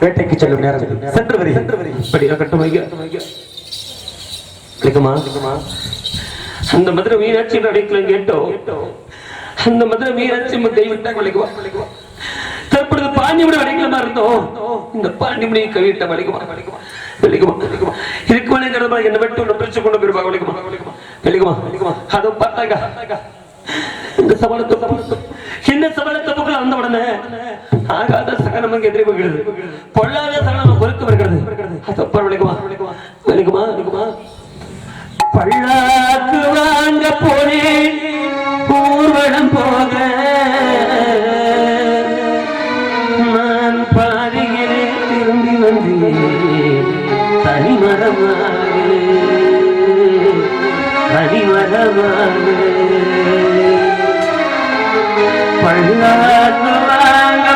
வேட்டைக்கு செல்லும் நேரம் சென்று வரி. இப்படி கட்டும் விளக்குமா அந்த மதுரை மீனாட்சி நடைக்கல கேட்டோ? அந்த மதுரை மீனாட்சி கைவிட்டா விளக்குவா விளக்குவா தற்பொழுது பாண்டிமணி வடைக்கலமா இருந்தோம் இந்த பாண்டிமணி கைவிட்ட வலிக்குமா? வெளிக்குமா வேணுங்கிறதா என்ன விட்டு ஒன்று பிரிச்சு கொண்டு போயிருப்பாங்க வெளிக்குமா வெளிக்குமா வெளிக்குமா அதோ பார்த்தாங்க இந்த சவாலத்தை தப்பு இந்த சவாலத்தை பக்கம் வந்த உடனே ஆகாத சகனம் அங்கே எதிரே போகிறது பொல்லாத சகனம் பொறுத்து வருகிறது தப்பா விளக்குமா? விளக்குமா? விளக்குமா? விளக்குமா பல்லாக்கு வாங்க போனேன். ஊர்வலம் போக நான் பாதியிலே திரும்பி வந்தேன். தனிமரமாக தனிமரமாக பல்லாக்கு வாங்க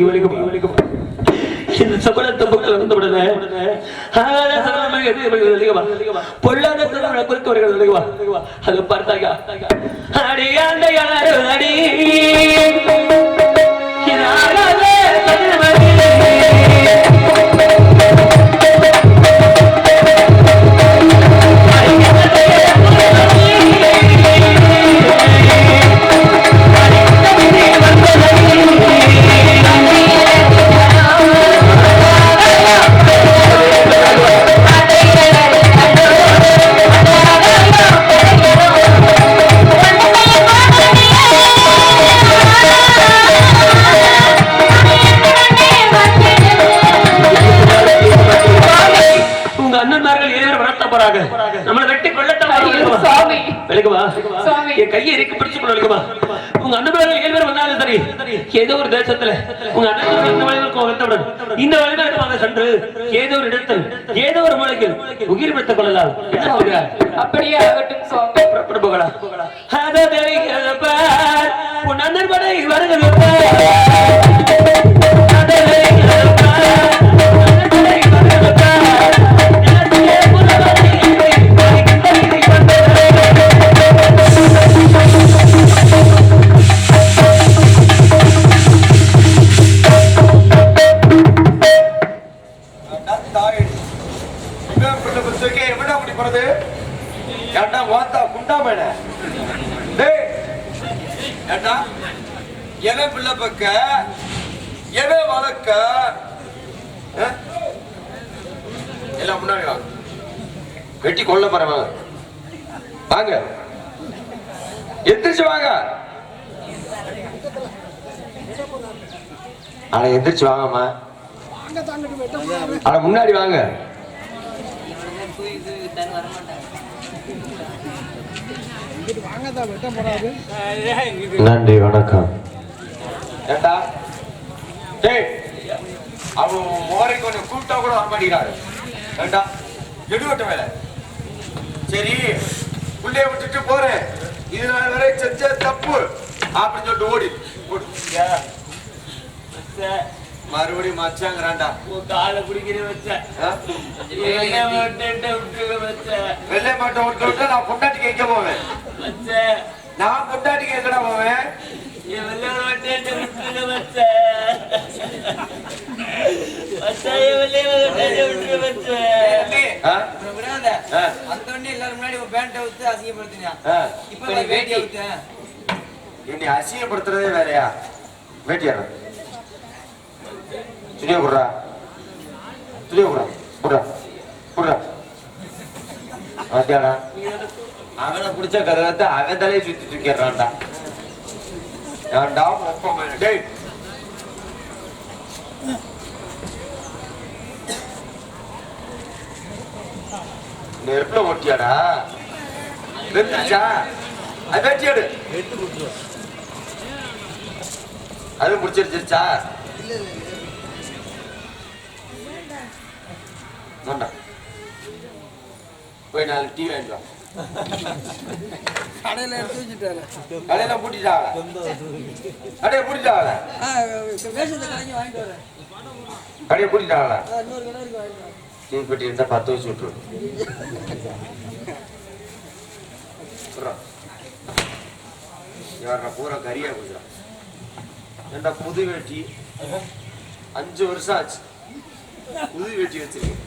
வீட்டுக்கு வெளிக்கு இந்த சகுனத்தை போல வந்தவுடனே பொல்லாத திருமண குறுக்கவர்கள் நிலைவா அது பார்த்தாங்க அடியாண்டையார் அடி போறாங்க. நம்மளை வெட்டி ஐயோ, சாமி. விளக்குமா? சாமி. என் கையை இறுக்கி பிடிச்சு கொள்ள விளக்குமா? உங்க அண்ணன்மார்கள் இருவர் வந்தா வழியாலும் சரி. ஏதோ ஒரு தேசத்துல உங்க அண்ணன் இந்த இந்த வழிகளுக்கு சென்று ஏதோ ஒரு இடத்தில் ஏதோ ஒரு மலையில் உயிர் விடுத்துக் கொள்ளலாம்? அப்படியே புறப்பட்டு போகலாம் அதை தெரிகிறது பார், உன் அண்ணன் படை வருகிறது சொல்ல கொல்ல வாங்க. எந்திரிச்சு வாங்க. ஆனா எந்திரிச்சு வாங்கம்மா. ஆனா முன்னாடி வாங்க. நன்றி வணக்கம். ஏண்டா? டேய் அவன் மோரை கொஞ்சம் கூப்பிட்டா கூட வர மாட்டேங்கிறாரு. ஏண்டா? எடுவட்ட வேலை சரி உள்ளே விட்டுட்டு போறேன். இது நாள் வரை செஞ்ச தப்பு. அப்படின்னு சொல்லிட்டு ஓடி. மறுபடியும் மச்சாங்கிறான்டா. உன் காலை பிடிக்கிற வச்ச வெள்ளை மாட்டை விட்டு விட்டு நான் பொண்டாட்டிக்கு எங்க போவேன்? நான் பொண்டாட்டிக்கு எங்கடா போவேன்? வேட்டியை என்னை அசிங்கப்படுத்துறதே வேலையா வேட்டியாரன் துணியை குடுறா. துணியை குடுறா. குடுறா. குடுறா. அவனை பிடிச்ச கதகத்தை அவன் தலையை சுத்தி தூக்கிடுறான்டா ஏன்டா மொப்பம் டேய் நெருப்புல ஓட்டியாடா வெந்துச்சா அது வெட்டியாடு அது முடிச்சிருச்சிருச்சா வேண்டாம் போய் நாலு டீ வாங்கிட்டு கடையில எடுத்து வச்சுட்டாரு. கடையில பூட்டிட்டாங்க. கடையை பூட்டிட்டாங்கள? வேஷத்தை கடைக்கு வாங்கிட்டு வரேன் கடையை பூட்டிட்டாங்களா? ஆ, இன்னொரு கடை இருக்கு வாங்கிட்டு வரேன் டீ பெட்டி இருந்தா பத்து வச்சு விட்டுரு. யாரா பூரா கரியா குஜரா ஏண்டா புது வேட்டி? அஞ்சு வருஷம் ஆச்சு. புது வேட்டி வச்சிருக்கேன்.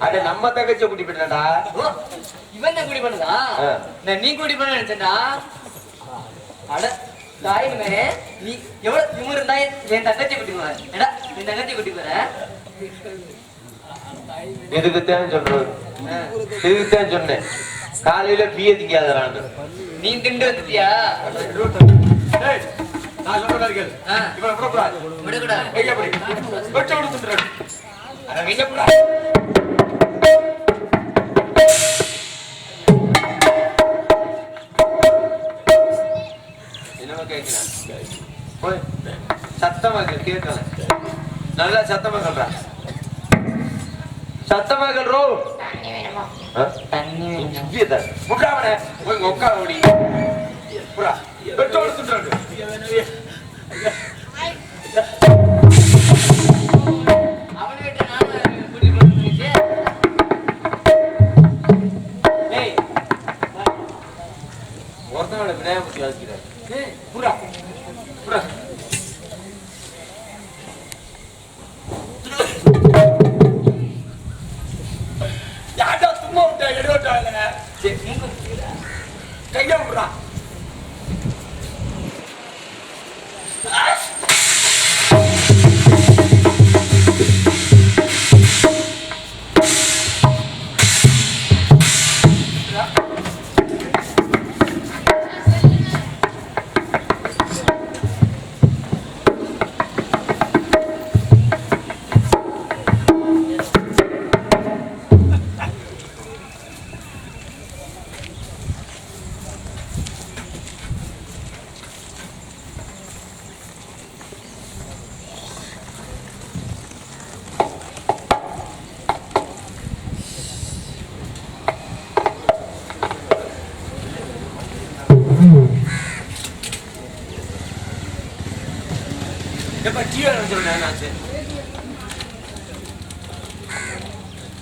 அட நம்ம தங்கச்சிய கூட்டி போயிட்டாடா ஓ, இவன் குடி பண்ணுதா. நான் நீ குடி பண்ண நினைச்சேன்டா? அட தாயினுமே நீ எவ்வளவு திமிரு இருந்தா என் தங்கச்சி குட்டி போற எடா என் தங்கச்சி குட்டி போற? இதுக்குத்தான் சொல்றது? இதுக்குத்தான் சொன்னேன்? காலையில பிய திங்காதறான் நீ திண்டு வந்துட்டியா நான் சொல்றதா இருக்கேன் ஆ. இவனை விடக்கூடாது விடக்கூடாது கையை பிடி. வெட்ட விடு சுத்துறாரு. அட கையை பிடி. என்னமோ கேட்கிறான். போய். சத்தமா கேளு, கேட்கல நல்லா சத்தமா சொல்றா சத்தமா சொல்றோ உட்கார ஓடி. புறா. பிஸியா நினைச்சிருந்தேன் என்னாச்சு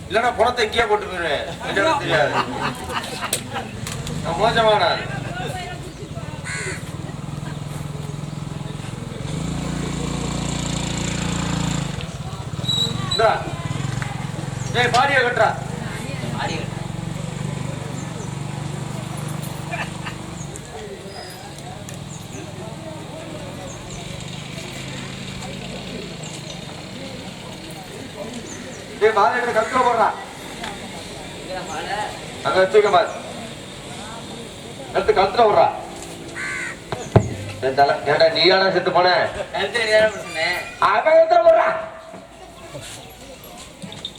இல்லைன்னா பணத்தை இங்கேயே போட்டு போயிரு? தெரியாது. நான் மோசமான ஆள். கட்டுறா. கத்துல போடுறான் போடுறா. அங்க வச்சுக்க பாரு. எடுத்து விடுறா என் தலை ஏன்டா நீயாடா செத்து போன? அவன் கழுத்துல விடுறா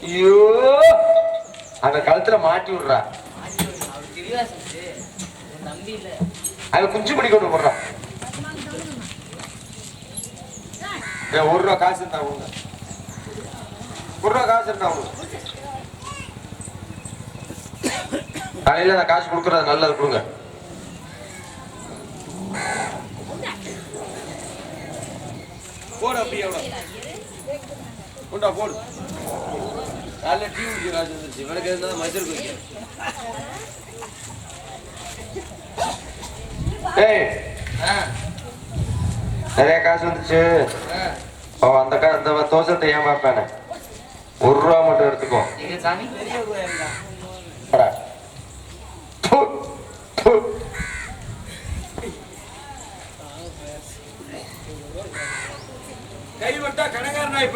ஐயோ. அவன் கழுத்துல மாட்டி விடுறா. அவன் குஞ்சு பிடி கொண்டு போடுறான் ஒரு ரூபா காசு இருந்தா ரூபா காசு இருந்தா கொடுங்க காலையில நான் காசு கொடுக்கறது நல்லது கொடுங்க. போடு அப்படியே கொண்டா போடு. காலைல டீ குடிக்க காசு வந்துருச்சு. இவனுக்கு இருந்தால் மஞ்சள் குடிக்க. ஏய். நிறைய காசு வந்துச்சு. ஓ அந்த கா அந்த தோசத்தை ஏமாப்பானே ஒரு ரூபா மட்டும் எடுத்துக்கோ. கைவிட்டா கடைக்காரன் ஆகி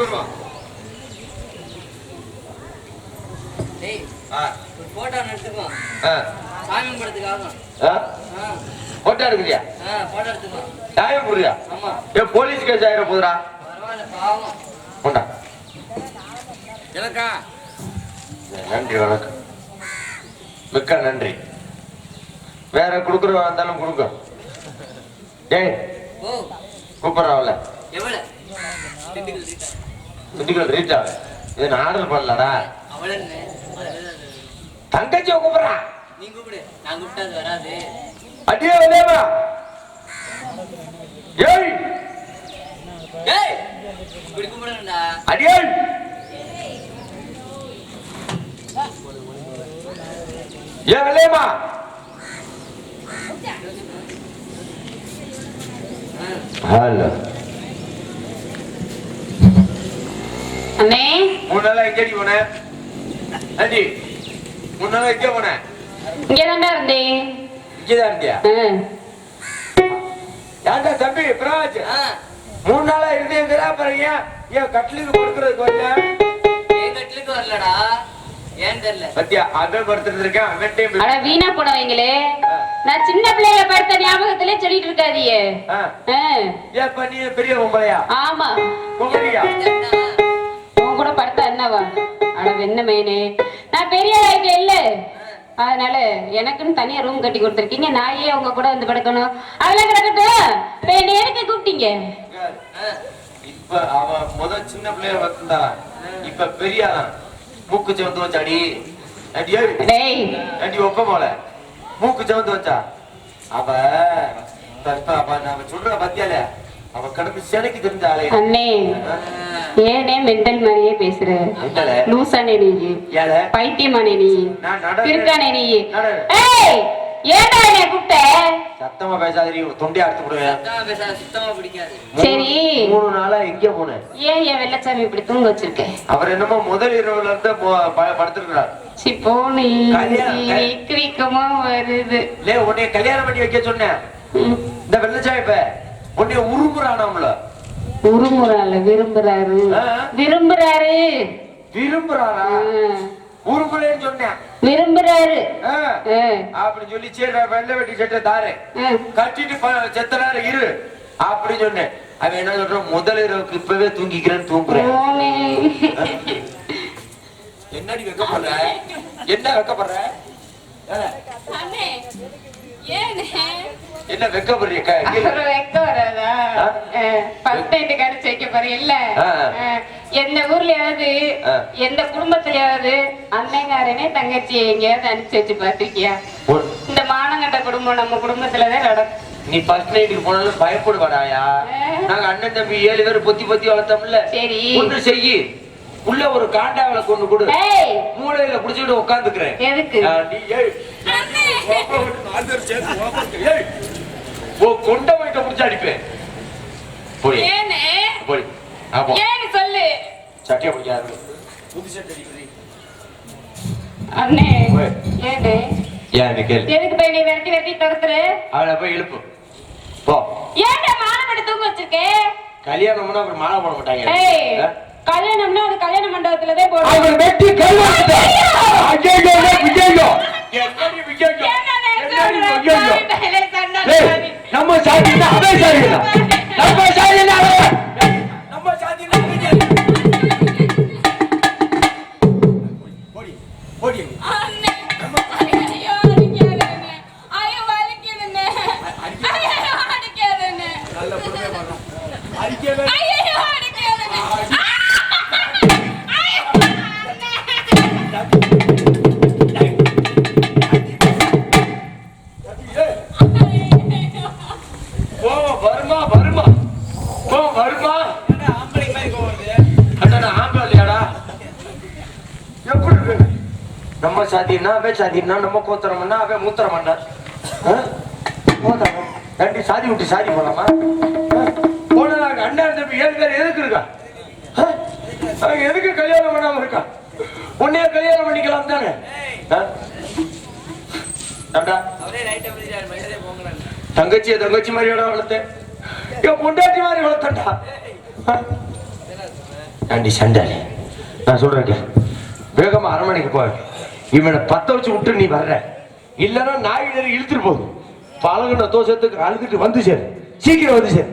ஒரு போட்டோ எடுத்துக்கோ. ஆ, சாமி படத்துக்காக ஆ. ஆ போட்டோ எடுக்கிறியா? ஆ போட்டோ எடுத்துக்கோ. நியாயம் புரியா ஆமா. ஏ போலீஸ் கேஸ் ஆயிர போதுடா பரவாயில்ல பாவம். கொண்டா எனக்கா? நன்றி வணக்கம். மிக்க நன்றி. வேற கொடுக்குறவா இருந்தாலும் கொடுங்க. ஏய் ஓ. கூப்பிடுறாவில திண்டுக்கல் ரீட்டா. இது நான் ஆர்டர் பண்ணலடா. தங்கச்சியை கூப்பிடுறா. நீ கூப்பிடு. நான் கூப்பிட்டா அது வராது. அடியே விளையாமா ஏய். ஏய் இப்படி கூப்பிடணும்டா. அடியே. ஏன் விளையாமா ஹலோ அண்ணே மூணு நாளா எங்கடி போன அடி மூணு நாளா எங்க போன இங்க தாண்டா இருந்தேன் இங்கதான் இருந்தியா ஆ, ஏன்டா தம்பி பிராஜ் ஆ மூணு நாளா இருந்தீங்களா அப்புறம் ஏன் ஏன் கட்லுக்கு கொடுக்கறதுக்கு வரல என் கட்டிலுக்கு வரலடா அவன் படுத்துட்டு இருக்கேன் அட வீணா போனவங்களே நான் சின்ன பிள்ளையில படுத்த ஞாபகத்திலே சொல்லிட்டு இருக்காதியே பெரிய பொம்பளையா ஆமா. பொம்பளையா உன் கூட படுத்தா என்னவா? அட வெண்ண மேனே நான் பெரிய ஆளாயிட்டேன் இல்ல. அதனால எனக்குன்னு தனியா ரூம் கட்டி கொடுத்துருக்கீங்க. நான் ஏன் உங்க கூட வந்து படுக்கணும்? அதெல்லாம் கிடக்கட்டும். இப்ப என்னை எதுக்கு கூப்பிட்டீங்க? இப்ப அவ முத சின்ன பிள்ளைய வந்தா இப்ப பெரியாதான் மூக்கு சிவந்து வச்சா அடி. அடி ஏய். அடி ஒப்ப போல. மூக்கு சிவந்து வச்சா. அவ அவ நாம சொல்ற பத்தியால. அவ கடந்து சிலைக்கு தெரிஞ்சாலே அண்ணே ஏனே மெண்டல் மாதிரியே பேசுற? லூசானே நீ. பைத்தியமானே நீ. திருக்கானே நீ. ஏய்! ஏன்டா என்னை கூப்பிட்ட? சத்தமா பேசாதீ தொண்டையை அறுத்து விடுவேன். சுத்தமா பேசாத சுத்தமா பிடிக்காது. சரி. மூணு நாளா எங்க போனேன். ஏன் என் வெள்ளச்சாமி இப்படி தூங்க வச்சிருக்க? அவர் என்னமோ முதல் இரவுல இருந்து படுத்திருக்கிறார். சி போனி கல்யாணம், கல்- வீக் வீக்கமா வருது. லே உன்னைய கல்யாணம் பண்ணி வைக்க சொன்னேன். இந்த வெள்ளச்சாமி இப்ப உன்னைய உருமுறானாம்ல உருமுறால விரும்புறாரு. விரும்புறாரு. விரும்புறாரா. உருமுறேன்னு சொன்னேன். விரும்புறாரு. அப்படின்னு சொல்லி சரி நான் வெள்ளை வெட்டி சட்டை தாரேன் ஆ. கட்டிட்டு செத்த நேரம் இரு அப்படி சொன்னேன் அவன் என்ன சொல்றான் முதல் இரவுக்கு இப்பவே தூங்கிக்கிறேன்னு தூங்குறேன். என்னடி வைக்கப்படுற என்ன வைக்கப்படுற? என்ன வைக்கப்படுறிய க- கீழே. அப்புறம் வெக்க வராதா? night கடிச்சு வைக்க போறீல்ல? ஆ. எந்த ஊர்லயாவது. எந்த குடும்பத்திலயாவது அண்ணங்காரனே தங்கச்சி எங்கேயாவது அனுப்பிச்சு வச்சு பாத்திருக்கியா இந்த மானங்கட்ட குடும்பம் நம்ம குடும்பத்துலதான் நடக்கும். நீ ஃபர்ஸ்ட் நைட்டுக்கு போனாலும் பயப்படுவாடாயா? நாங்க அண்ணன் தம்பி ஏழு பேர் பொத்தி பொத்தி வளர்த்தோம்ல. சரி. ஒன்று செய்யி. உள்ள ஒரு காண்டாவில கொண்டு கொடு. மூளையில புடிச்சுட்டு உட்காந்துக்கிறேன் கொண்ட போயிட்ட புடிச்சு அடிப்பேன். போடி ஆமா ஏன்னு சொல்லு. சட்டையை பிடிக்காது. அண்ணே ஓய். ஏனே ஏன் நீ கேளு? எதுக்கு போய் நீ விரட்டி விரட்டி துரத்துற? அவளை போய் எழுப்பு போ. ஏன்டா மாலை மட்டும் தூங்க வச்சிருக்கே? கல்யாணம்னா அப்புறம் மாலை போட மாட்டாங்க? கல்யாணம்னா அது கல்யாண அவன் வெட்டி விஜயோ விஜயோ சாமி. நம்ம சாதி அவன் சாதி நம்ம சாதி அவன். நம்ம சாதி இல்ல அவன் சாதினா அவன் சாதினா நம்ம கோத்திரம்னா அவன் மூத்திரமாண்டா கோத்திரம் ரெண்டு சாதி விட்டு சாதி போலாமா போன நாங்க அண்ணன் தம்பி ஏழு பேர் எதுக்கு இருக்கா? அவன் எதுக்கு கல்யாணம் பண்ணாம இருக்கா? உன்னைய கல்யாணம் பண்ணிக்கலாம் தானே? தங்கச்சியை தங்கச்சி மாதிரியோட வளர்த்தேன் என் பொண்டாட்டி மாதிரி வளர்த்தண்டா ஆண்டி சண்டாளி நான் சொல்றேன். வேகமா அரண்மனைக்கு போ. இவனை பத்த வச்சு விட்டு நீ வர்ற. இல்லைன்னா நாய் இழுத்துட்டு போகுது. பழகுன தோசத்துக்கு அழுதுட்டு வந்து சேரு. சீக்கிரம் வந்து சேரு.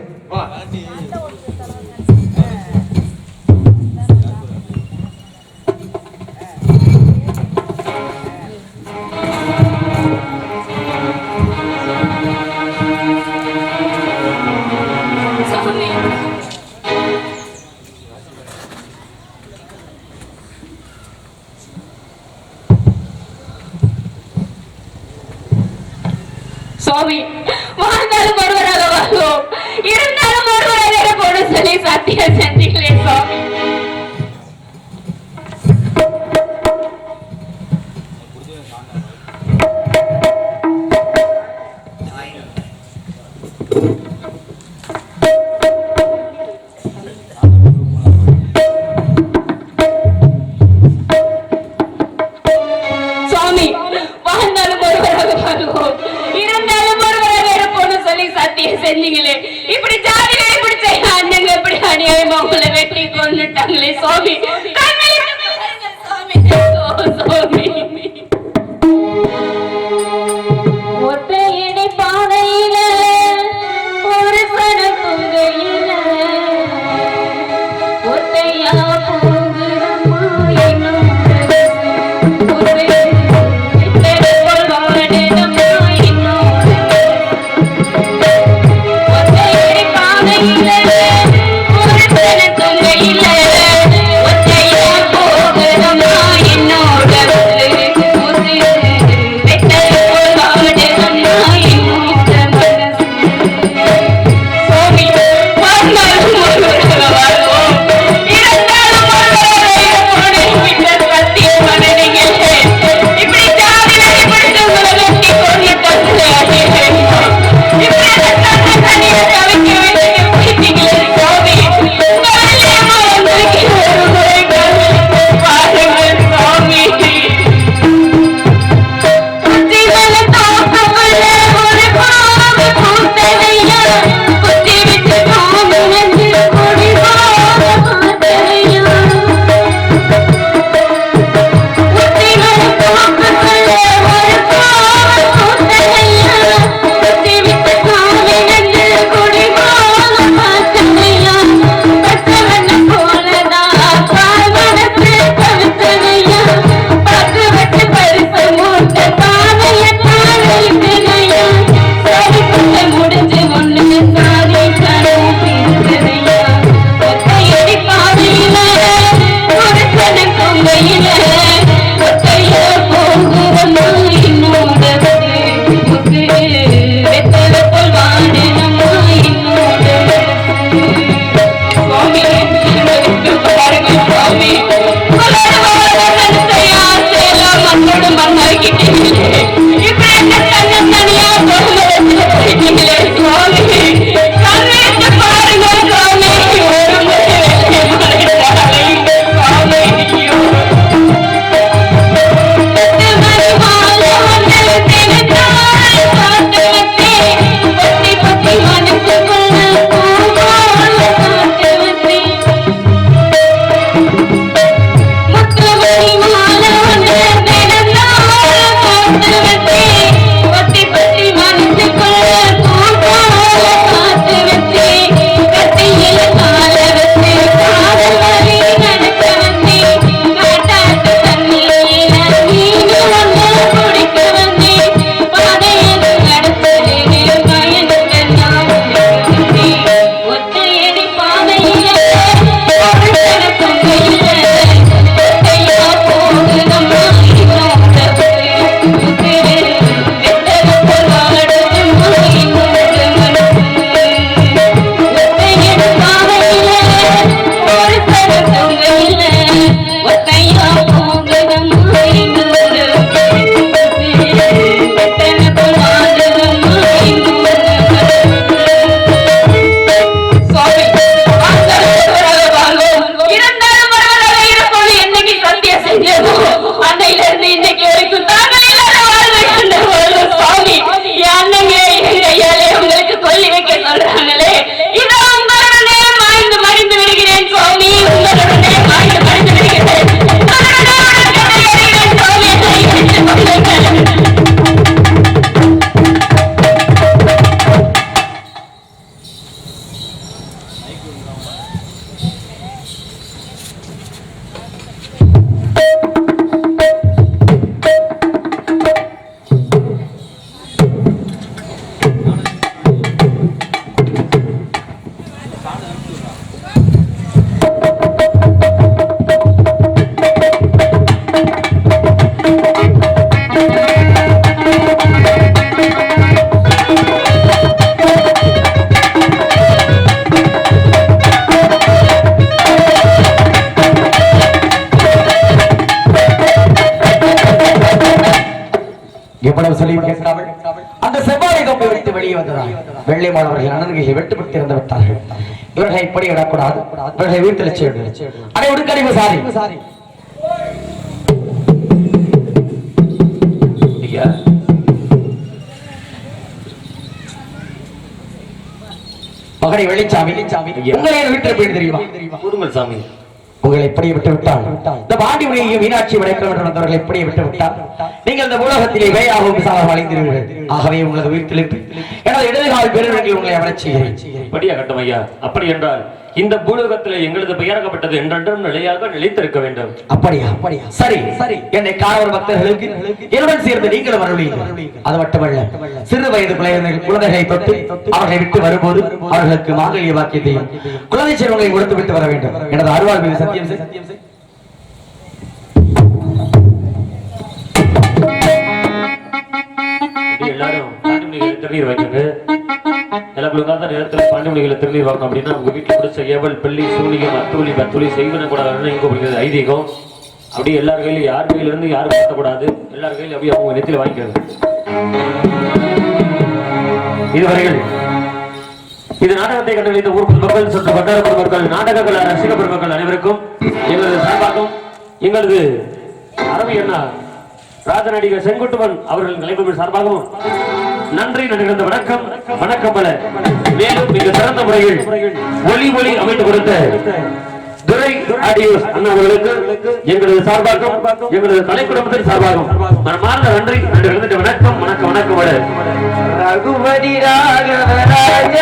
எவ்வளவு சொல்லியும் கேட்காமல் அந்த செவ்வாழை கொம்பை விட்டு வெளியே வந்ததால் வெள்ளை மாணவர்கள் அனர்களை வெட்டுப்பட்டு இறந்து விட்டார்கள் இவர்களை இப்படி விடக்கூடாது. இவர்களை வீட்டில் செய்ய அடை உடுக்கறிவு சாரி. மகனை வெளிச்சாமி உங்களை வீட்டில் போய் தெரியுமா? கூறுங்கள் சாமி. உங்களை இப்படி விட்டு விட்டால் இந்த பாண்டி முனியையும் மீனாட்சி விடைக்க என்று வந்தவர்களை இப்படி விட்டு விட்டால் நீங்கள் இந்த உலகத்திலே வேயாகவும் விசாலம் அடைந்தீர்கள் ஆகவே உங்களது உயிர்த்தில் எனது இடதுகால் பெருவர்கள் உங்களை அமரச் செய்கிறேன். அப்படியா கட்டும் ஐயா. அப்படி என்றால் இந்த பூலோகத்தில் எங்களது பெயராகப்பட்டது என்றென்றும் நிலையாக நிலைத்திருக்க வேண்டும். அப்படியா? அப்படியா? சரி. சரி. என்னை காணவர் பக்தர்களுக்கு என்னுடன் சேர்ந்து நீங்களும் அருளீர்கள் அது மட்டுமல்ல சிறு வயது குழந்தைகள் தொட்டு அவர்களை விட்டு வரும்போது அவர்களுக்கு மாங்கல்ய வாக்கியத்தையும் குழந்தை செல்வங்களை கொடுத்து விட்டு வர வேண்டும். எனது அருவாள் மீது சத்தியம். சத்தியம் எல்லாரும் திருநீர் வைக்கங்க எல்லாம் திருநீர் அப்படின்னா பிடிச்ச ஏவல் சூனியம் அத்துளி பத்துளி செய்வன பிடிக்கிறது ஐதீகம். எல்லார் கையிலும் யார் யாரும் கட்டக்கூடாது. எல்லார் கையிலும் அப்படியே அவங்க வாங்கிக்கிறது. இது நாடகத்தை கண்டுகளித்த ஊர் பொதுமக்கள் சுற்று வட்டார பொதுமக்கள் நாடக ரசிக பெருமக்கள் அனைவருக்கும் எங்களது சார்பாகவும் எங்களது அரவி அண்ணா ராஜநடிகர் செங்குட்டுவன் அவர்கள் நிலைமையின் சார்பாகவும் நன்றி நடுகிற வணக்கம். வணக்கம் பல. மேலும் மிக சிறந்த முறையில் ஒளி ஒளி அமைத்து கொடுத்த துரை அடியூர் அண்ணா அவர்களுக்கு எங்களது சார்பாகவும் எங்களது கலை குடும்பத்தின் சார்பாகவும் மனமார்ந்த நன்றி நன்றி கலந்துட்டு வணக்கம் வணக்கம் வணக்கம் பல. ரகுபதி ராகவராஜ